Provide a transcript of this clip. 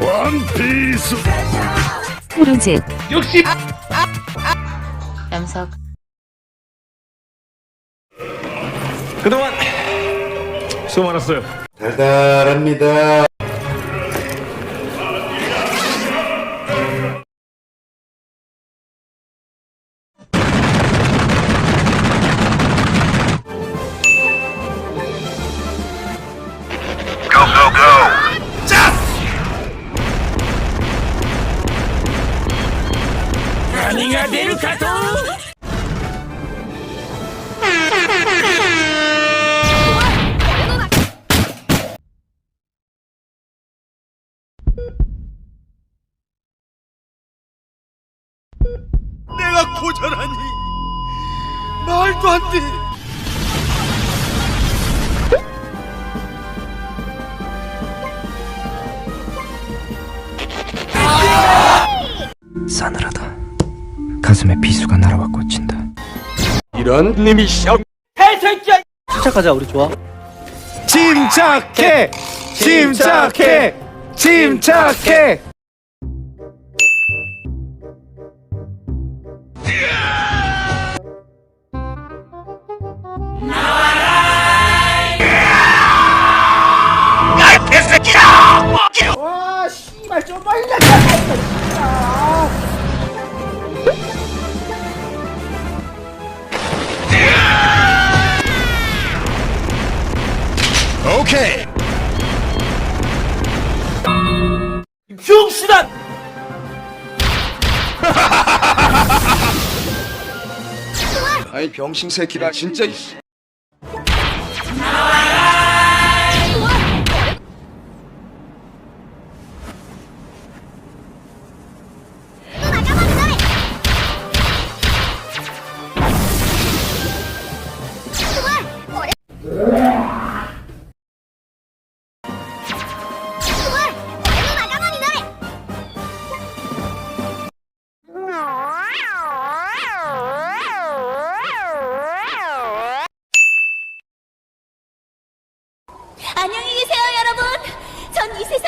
원피스 푸르즈 역시 염석. 그동안 수고 많았어요. 달달합니다. 내가 고절하니 말도 안 돼 싸늘하다. 가슴에 비수가 날아와 꽂힌다. 이런 님이 셔 침착하자 우리 좋아. 침착해! 침착해! 침착해 오케이 흉신한 아이 병신 새끼가 진짜. 안녕히 계세요, 여러분. 전 이 세상